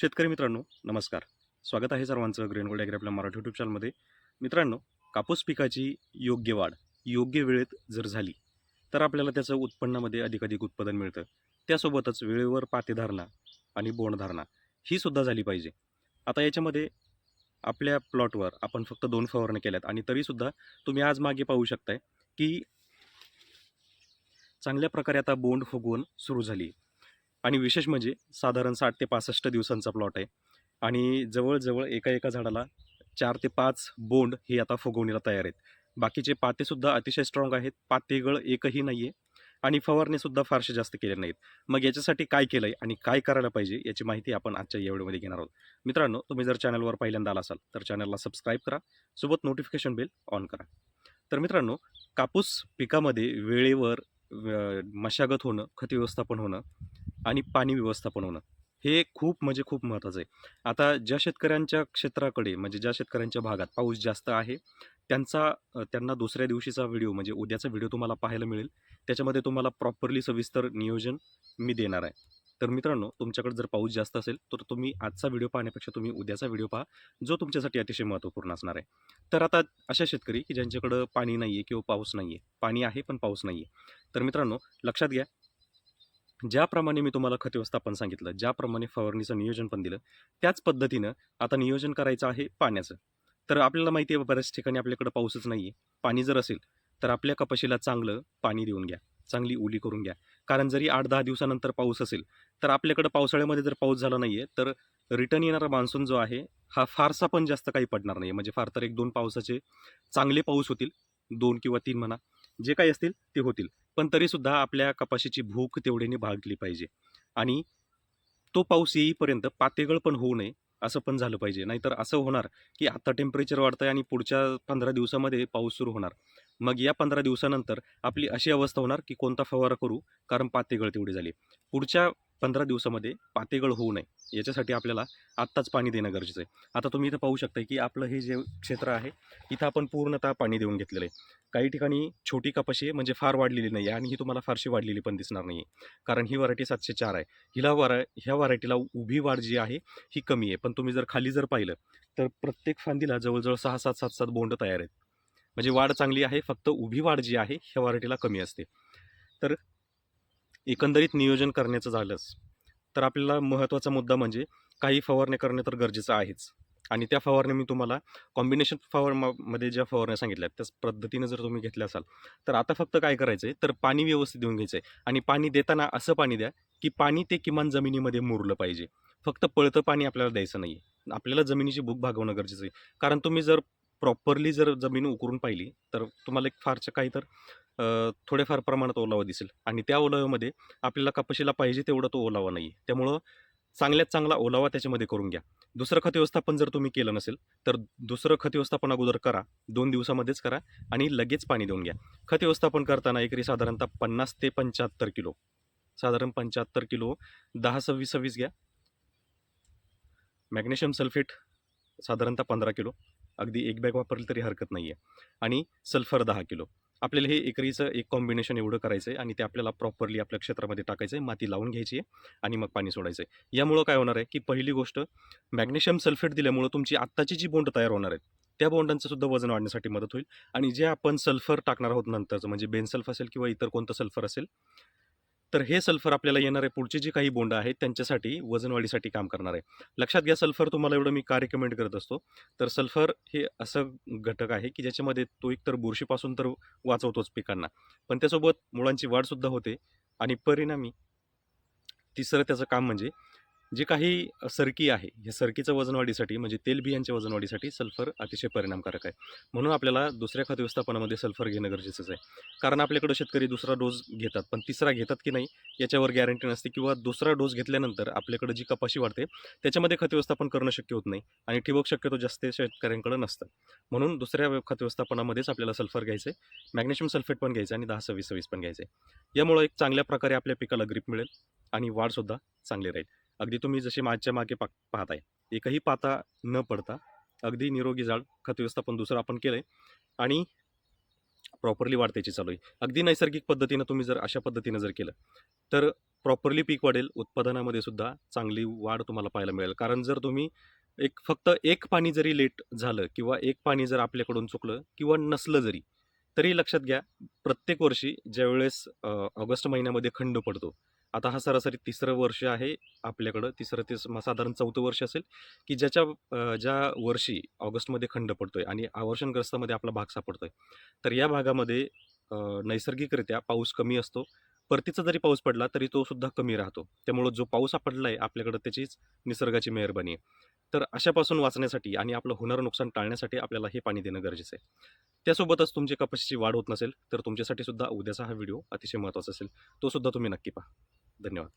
शेतकरी मित्रांनो नमस्कार. स्वागत आहे सर्वांचं ग्रीन गोल्ड ॲग्री आपल्या मराठी युट्यूब चॅनलमध्ये मित्रांनो कापूस पिकाची योग्य वाढ योग्य वेळेत जर झाली तर आपल्याला त्याचं उत्पन्नामध्ये अधिकाधिक उत्पादन मिळतं. त्यासोबतच वेळेवर पातेधारणा आणि बोंडधारणा ही सुद्धा झाली पाहिजे. आता याच्यामध्ये आपल्या प्लॉटवर आपण फक्त दोन फवारण्या केल्यात आणि तरीसुद्धा तुम्ही आज मागे पाहू शकताय की चांगल्या प्रकारे आता बोंड फुगवून सुरू झाली आहे. आणि विशेष म्हणजे साधारण साठ ते पासष्ट दिवसांचा प्लॉट आहे. आणि जवळजवळ एका एका झाडाला चार ते पाच बोंड हे आता फुगवणीला तयार आहेत. बाकीचे पातेसुद्धा अतिशय स्ट्रॉंग आहेत. पातेगळ एकही नाही आहे आणि फवारणीसुद्धा फारसे जास्त केले नाहीत. मग याच्यासाठी काय केलं आहे आणि काय करायला पाहिजे याची माहिती आपण आजच्या या व्हिडिओमध्ये घेणार आहोत. मित्रांनो तुम्ही जर चॅनलवर पहिल्यांदा आला असाल तर चॅनलला सबस्क्राईब करा. सोबत नोटिफिकेशन बेल ऑन करा. तर मित्रांनो कापूस पिकामध्ये वेळेवर मशागत होणं खत व्यवस्थापन होणं आणि पाणी व्यवस्थापन होणं. हे खूप म्हणजे खूप महत्त्वाचं आहे. आता ज्या शेतकऱ्यांच्या क्षेत्राकडे म्हणजे ज्या शेतकऱ्यांच्या भागात पाऊस जास्त आहे त्यांचा त्यांना दुसऱ्या दिवशीचा व्हिडिओ म्हणजे उद्याचा व्हिडिओ तुम्हाला पाहायला मिळेल. त्याच्यामध्ये तुम्हाला प्रॉपरली सविस्तर नियोजन मी देणार आहे. तर मित्रांनो तुमच्याकडे जर पाऊस जास्त असेल तर तुम्ही आजचा व्हिडिओ पाहण्यापेक्षा तुम्ही उद्याचा व्हिडिओ पहा जो तुमच्यासाठी अतिशय महत्त्वपूर्ण असणार आहे. तर आता अशा शेतकरी की ज्यांच्याकडं पाणी नाही आहे किंवा पाऊस नाही आहे पाणी आहे पण पाऊस नाही आहे तर मित्रांनो लक्षात घ्या ज्याप्रमाणे मी तुम्हाला खत व्यवस्थापन सांगितलं ज्याप्रमाणे फवारणीचं नियोजन पण दिलं त्याच पद्धतीनं आता नियोजन करायचं आहे पाण्याचं. तर आपल्याला माहिती आहे बऱ्याच ठिकाणी आपल्याकडं पाऊसच नाही आहे पाणी जर असेल तर आपल्या कपाशीला चांगलं पाणी देऊन घ्या चांगली ओली करून घ्या. कारण जरी आठ दहा दिवसानंतर पाऊस असेल तर आपल्याकडं पावसाळ्यामध्ये जर पाऊस झाला नाही आहे तर रिटर्न येणारा मान्सून जो आहे हा फारसा पण जास्त काही पडणार नाही म्हणजे फार तर एक दोन पावसाचे चांगले पाऊस होतील दोन किंवा तीन म्हणा जे काही असतील ते होतील. पण तरीसुद्धा आपल्या कपाशीची भूक तेवढीने भागली पाहिजे. आणि तो पाऊस येईपर्यंत पातेगळ पण होऊ नये असं पण झालं पाहिजे. नाहीतर असं होणार की आता टेम्परेचर वाढतं आहे आणि पुढच्या पंधरा दिवसामध्ये पाऊस सुरू होणार. मग या पंधरा दिवसानंतर आपली अशी अवस्था होणार की कोणता फवारा करू? कारण पातेगळ तेवढी झाली. पुढच्या पंधरा दिवसामध्ये पातेगळ होऊ नये. याच्यासाठी आपल्याला आत्ताच पाणी देणं गरजेचं आहे. आता तुम्ही इथं पाहू शकता की आपलं हे जे क्षेत्र आहे इथं आपण पूर्णतः पाणी देऊन घेतलेलं आहे. काही ठिकाणी छोटी कपाशी आहे म्हणजे फार वाढलेली नाही आहे आणि ही तुम्हाला फारशी वाढलेली पण दिसणार नाही आहे कारण ही व्हरायटी सातशे चार आहे. हिला वरा ह्या व्हरायटीला उभी वाढ जी आहे ही कमी आहे. पण तुम्ही जर खाली जर पाहिलं तर प्रत्येक फांदीला जवळजवळ सहा सात सात सात बोंड तयार आहेत. म्हणजे वाढ चांगली आहे फक्त उभी वाढ जी आहे ह्या व्हरायटीला कमी असते. तर एकंदरीत नियोजन करण्याचं झालंच. तर आपल्याला महत्त्वाचा मुद्दा म्हणजे काही फवारण्या करणे तर गरजेचं आहेच. आणि त्या फवारण्या मी तुम्हाला कॉम्बिनेशन फवारमध्ये ज्या फवारण्या सांगितल्या त्याच पद्धतीनं जर तुम्ही घेतल्या असाल तर आता फक्त काय करायचं आहे तर पाणी व्यवस्थित देऊन घ्यायचं आहे आणि पाणी देताना असं पाणी द्या की पाणी ते किमान जमिनीमध्ये मुरलं पाहिजे. फक्त पळतं पाणी आपल्याला द्यायचं नाही आहे आपल्याला जमिनीची भूक भागवणं गरजेचं आहे. कारण तुम्ही जर प्रॉपरली जर जमीन उकरून पाहिली तर तुम्हाला एक फारचं काही तर थोड्याफार थोडेफार प्रमाणात ओलावा दिसेल. आणि त्या ओलाव्यामध्ये आपल्याला कपाशीला पाहिजे तेवढा तो ओलावा नाही त्यामुळं चांगल्यात चांगला ओलावा त्याच्यामध्ये करून घ्या. दुसरं खत व्यवस्थापन जर तुम्ही केलं नसेल तर दुसरं खत व्यवस्थापन अगोदर करा. दोन दिवसामध्येच करा आणि लगेच पाणी देऊन घ्या. खत व्यवस्थापन करताना एकरी साधारणतः पन्नास ते पंच्याहत्तर किलो. साधारण पंच्याहत्तर किलो दहा सव्वीस सव्वीस घ्या. मॅग्नेशियम सल्फेट साधारणतः पंधरा किलो. अगदी एक बॅग वापरली तरी हरकत नाही आहे आणि सल्फर दहा किलो. आपल्याला हे एकरीचं एक कॉम्बिनेशन एवढं करायचं आहे आणि ते आपल्याला प्रॉपरली आपल्या क्षेत्रामध्ये टाकायचं आहे माती लावून घ्यायची आहे आणि मग पाणी सोडायचं आहे यामुळं काय होणार आहे की पहिली गोष्ट मॅग्नेशियम सल्फेट दिल्यामुळं तुमची आत्ताची जी बोंड तयार होणार आहेत त्या बोंडांचं सुद्धा वजन वाढण्यासाठी मदत होईल. आणि जे आपण सल्फर टाकणार आहोत नंतरचं म्हणजे बेनसल्फ असेल किंवा इतर कोणतं सल्फर असेल तर हे सल्फर आपल्याला येणारे पुढचे जे काही बोंड आहेत त्यांच्यासाठी वजनवाढीसाठी काम करणार आहे. लक्षात घ्या सल्फर तुम्हाला एवढं मी का रिकमेंड करत असतो? तर सल्फर हे असं घटक आहे की ज्याच्यामध्ये तो एकतर बुरशीपासून तर वाचवतोच पिकांना. पण त्यासोबत मुळांची वाढसुद्धा होते आणि परिणामी तिसरं त्याचं काम म्हणजे जे काही सरकी आहे ह्या सरकीचं वजनवाढीसाठी म्हणजे तेलबियांच्या वजनवाढीसाठी सल्फर अतिशय परिणामकारक आहे. म्हणून आपल्याला दुसऱ्या खत व्यवस्थापनामध्ये सल्फर घेणं गरजेचंच आहे. कारण आपल्याकडं शेतकरी दुसरा डोस घेतात पण तिसरा घेतात की नाही याच्यावर गॅरंटी नसते किंवा दुसरा डोस घेतल्यानंतर आपल्याकडं जी कपाशी वाढते त्याच्यामध्ये खत व्यवस्थापन करणं शक्य होत नाही आणि ठिबक शक्यतो जास्त शेतकऱ्यांकडे नसतं म्हणून दुसऱ्या खत व्यवस्थापनामध्येच आपल्याला सल्फर घ्यायचं आहे मॅग्नेशियम सल्फेट पण घ्यायचं आहे आणि दहा सव्वीस सव्वीस पण घ्यायचं आहे यामुळं एक चांगल्या प्रकारे आपल्या पिकाला ग्रीप मिळेल आणि वाढसुद्धा चांगली राहील. अगदी तुम्ही जसे माझ्या मागे पा पाहताय एकही पाता न पडता अगदी निरोगी जाळ खत व्यवस्थापन दुसरं आपण केलं आहे आणि प्रॉपरली वाढ त्याची चालू आहे. अगदी नैसर्गिक पद्धतीनं तुम्ही जर अशा पद्धतीनं जर केलं तर प्रॉपरली पीक वाढेल उत्पादनामध्ये सुद्धा चांगली वाढ तुम्हाला पाहायला मिळेल. कारण जर तुम्ही एक फक्त एक पाणी जरी लेट झालं किंवा एक पाणी जर आपल्याकडून चुकलं किंवा नसलं जरी तरी लक्षात घ्या प्रत्येक वर्षी ज्यावेळेस ऑगस्ट महिन्यामध्ये खंड पडतो आता हा सरासरी तिसरं वर्ष आहे आपल्याकडं. तिसरं ते साधारण चौथं वर्ष असेल की ज्याच्या ज्या वर्षी ऑगस्टमध्ये खंड पडतो आहे आणि आवर्षणग्रस्तामध्ये आपला भाग सापडतो आहे तर या भागामध्ये नैसर्गिकरित्या पाऊस कमी असतो. परतीचा जरी पाऊस पडला तरी तो सुद्धा कमी राहतो. त्यामुळं जो पाऊस पडला आहे आपल्याकडं त्याचीच निसर्गाची मेहरबानी आहे. तर अशापासून वाचण्यासाठी आणि आपलं होणारं नुकसान टाळण्यासाठी आपल्याला हे पाणी देणं गरजेचं आहे. त्यासोबतच तुमची कपाशीची वाढ होत नसेल तर तुमच्यासाठी सुद्धा उद्याचा हा व्हिडिओ अतिशय महत्त्वाचा असेल. तो सुद्धा तुम्ही नक्की पहा. धन्यवाद